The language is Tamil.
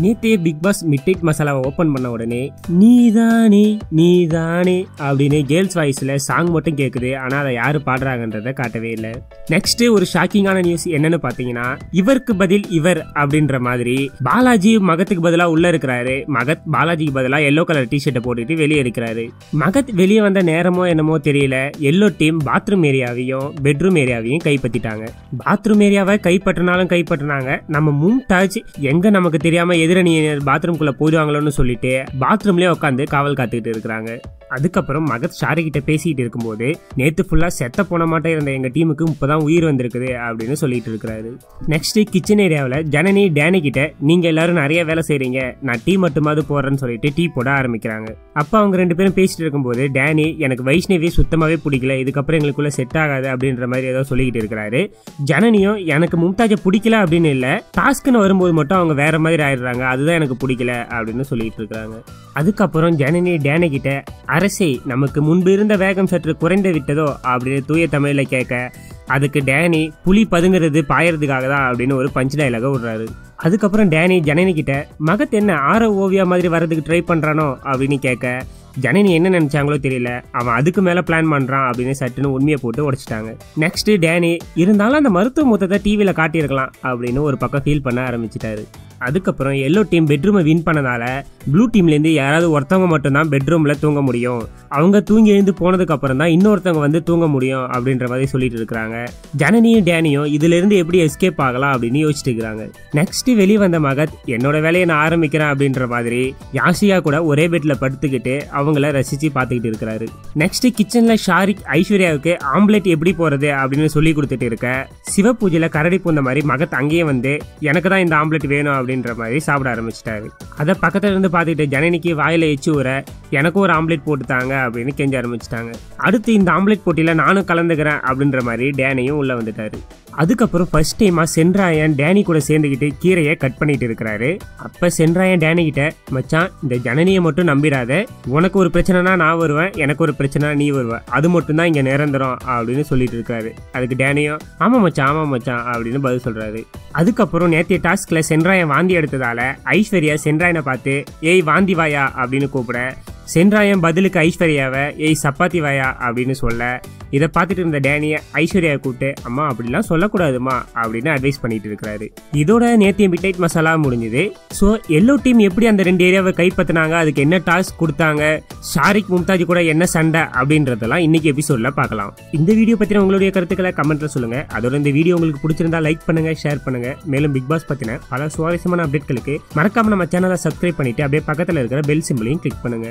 நேத்தே பிக் பாஸ் மிட்நைட் மசாலாவை ஓப்பன் பண்ண உடனே நீதானே நீதானே அப்படின்னு கேர்ள்ஸ் வாய்ஸில் சாங் மட்டும் கேட்குது ஆனால் அதை யார் பாடுறாங்கன்றத காட்டவே இல்லை. நெக்ஸ்ட் ஒரு ஷாக்கிங்கான நியூஸ் என்னன்னு பார்த்தீங்கன்னா இவருக்கு பதில் இவர் அப்படின்ற மாதிரி பாலாஜி மகத்துக்கு பதிலாக உள்ள இருக்கிறாரு. மகத் பாலாஜிக்கு பதிலாக எல்லோ கலர் டிஷர்ட்டை போட்டுட்டு வெளியே இருக்கிறாரு. மகத் வெளியே வந்த நேரமோ என்னமோ தெரியல. எல்லோ டீம் பாத்ரூம் ஏரியாவையும் பெட்ரூம் ஏரியாவையும் கைப்பற்றிட்டாங்க. பாத்ரூம் ஏரியாவை கைப்பற்றினாலும் கைப்பற்றினாங்க. நம்ம மும்தாஜ் எங்க நமக்கு தெரியாமல் எதிரணியினர் பாத்ரூம்குள்ள போயிடுவாங்களோன்னு சொல்லிட்டு பாத்ரூம்லேயே உட்காந்து காவல் காத்துக்கிட்டு இருக்கிறாங்க. அதுக்கப்புறம் மகத் ஷாரி கிட்ட பேசிக்கிட்டு இருக்கும்போது நேத்து ஃபுல்லா செத்த போன மாட்டே இருந்த எங்க டீமுக்கு இப்பதான் உயிர் வந்திருக்குது அப்படின்னு சொல்லிட்டு இருக்கிறாரு. நெக்ஸ்ட் கிச்சன் ஏரியாவில் ஜனனி டேனி கிட்ட நீங்க எல்லாரும் நிறைய வேலை செய்றீங்க நான் டீ மட்டுமாவது போடுறேன்னு சொல்லிட்டு டீ போட ஆரம்பிக்கிறாங்க. அப்ப அவங்க ரெண்டு பேரும் பேசிட்டு இருக்கும்போது டேனி எனக்கு வைஷ்ணவி சுத்தமாவே பிடிக்கல இதுக்கப்புறம் எங்களுக்குள்ள செட் ஆகாது அப்படின்ற மாதிரி ஏதோ சொல்லிக்கிட்டு இருக்கிறாரு. ஜனனியும் எனக்கு மும்தாஜை பிடிக்கல அப்படின்னு இல்ல டாஸ்க்னு வரும்போது மட்டும் அவங்க வேற மாதிரி ஆயிடுறாங்க அதுதான் எனக்கு பிடிக்கல அப்படின்னு சொல்லிட்டு இருக்கிறாங்க. அதுக்கப்புறம் ஜனனி டேனி கிட்ட அரசே நமக்கு முன்பு இருந்த வேகம் சற்று குறைந்து விட்டதோ? அப்படின்னு தூய தமிழில் கேட்க அதுக்கு டேனி புலி பதுங்கிறது பாயறதுக்காக தான் அப்படின்னு ஒரு பஞ்ச் டைலாக விடுறாரு. அதுக்கப்புறம் டேனி ஜனனி கிட்ட மகத் என்ன ஆர ஓவியா மாதிரி வர்றதுக்கு ட்ரை பண்றானோ? அப்படின்னு கேட்க ஜனனி என்ன நினைச்சாங்களோ தெரியல அவன் அதுக்கு மேல பிளான் பண்றான் அப்படின்னு சட்டுன்னு உண்மையை போட்டு உடைச்சிட்டாங்க. நெக்ஸ்ட் டேனி இருந்தாலும் அந்த மருத்துவ மொத்தத்தை டிவியில காட்டியிருக்கலாம் அப்படின்னு ஒரு பக்கம் ஃபீல் பண்ண ஆரம்பிச்சிட்டாரு. அதுக்கப்புறம் எல்லோ டீம் பெட்ரூமை வின் பண்ணனால ப்ளூ டீம்லேருந்து யாராவது ஒருத்தவங்க மட்டும்தான் பெட்ரூமில் தூங்க முடியும். அவங்க தூங்கி எழுந்து போனதுக்கப்புறம் தான் இன்னொருத்தவங்க வந்து தூங்க முடியும் அப்படின்ற மாதிரி சொல்லிட்டு இருக்கிறாங்க. ஜனனியும் டேனியும் இதுலேருந்து எப்படி எஸ்கேப் ஆகலாம் அப்படின்னு யோசிச்சுட்டு இருக்கிறாங்க. நெக்ஸ்ட் வெளியே வந்த மகத் என்னோட வேலையை நான் ஆரம்பிக்கிறேன் அப்படின்ற மாதிரி யாசியா கூட ஒரே பெட்டில் படுத்துக்கிட்டு அவங்கள ரசிச்சு பார்த்துக்கிட்டு இருக்கிறாரு. நெக்ஸ்ட் கிச்சனில் ஷாரிக் ஐஸ்வர்யாவுக்கு ஆம்லெட் எப்படி போகிறது அப்படின்னு சொல்லி கொடுத்துட்டு இருக்க சிவ பூஜையில் கரடி பூந்த மாதிரி மகத் அங்கேயே வந்து எனக்கு தான் இந்த ஆம்லெட் வேணும் அப்படின்ற மாதிரி சாப்பிட ஆரம்பிச்சிட்டாரு. அதை பக்கத்துல இருந்து பார்த்துட்டு ஜனனிக்கு வாயில எச்சு ஊற எனக்கும் ஒரு ஆம்லெட் போட்டுத்தாங்க அப்படின்னு கெஞ்ச ஆரம்பிச்சிட்டாங்க. அடுத்து இந்த ஆம்லெட் போட்டியில் நானும் கலந்துக்கிறேன் அப்படின்ற மாதிரி டேனியும் உள்ளே வந்துட்டாரு. அதுக்கப்புறம் ஃபர்ஸ்ட் டைமாக சென்ட்ராயன் டேனி கூட சேர்ந்துக்கிட்டு கீரையை கட் பண்ணிட்டு இருக்கிறாரு. அப்போ சென்ட்ராயன் டேனி கிட்ட மச்சான் இந்த ஜனனியை மட்டும் நம்பிடாத. உனக்கு ஒரு பிரச்சனைனா நான் வருவேன் எனக்கு ஒரு பிரச்சனை நீ வருவ. அது மட்டும்தான் இங்கே நிரந்தரம் அப்படின்னு சொல்லிட்டு இருக்காரு. அதுக்கு டேனியும் ஆமாம் மச்சான் ஆமாம் மச்சான் அப்படின்னு பதில் சொல்கிறாரு அதுக்கப்புறம் நேற்றைய டாஸ்கில் சென்றாயன் வாந்தி எடுத்ததால ஐஸ்வர்யா சென்றாயனை பார்த்து ஏய் வாந்தி வாயா அப்படின்னு கூப்பிட சென்றாயன் பதிலுக்கு ஐஸ்வர்யாவை ஏய் சப்பாத்தி வாயா அப்படின்னு சொல்ல இதை பார்த்துட்டு இருந்த டேனியை ஐஸ்வர்யாவை கூப்பிட்டு அம்மா அப்படிலாம் சொல்லக்கூடாதுமா அப்படின்னு அட்வைஸ் பண்ணிட்டு இருக்கிறாரு. இதோட நேத்திய மிட்டைட் மசாலா முடிஞ்சுது. ஸோ எல்லோ டீம் எப்படி அந்த ரெண்டு ஏரியாவை கைப்பற்றினாங்க? அதுக்கு என்ன டாஸ்க் கொடுத்தாங்க? ஷாரிக் மும்தாஜ் கூட என்ன சண்டை? அப்படின்றதெல்லாம் இன்னைக்கு எபிசோட்ல பார்க்கலாம். இந்த வீடியோ பற்றின உங்களுடைய கருத்துக்களை கமெண்ட்ல சொல்லுங்க. அதோட இந்த வீடியோ உங்களுக்கு பிடிச்சிருந்தா லைக் பண்ணுங்க ஷேர் பண்ணுங்க. மேலும் பிக் பாஸ் பற்றின பல சுவாரஸ்யமான அப்டேட்களுக்கு மறக்காம நம்ம சேனலை சப்ஸ்கிரைப் பண்ணிட்டு அப்படியே பக்கத்தில் இருக்கிற பெல் சிம்பிளையும் கிளிக் பண்ணுங்க.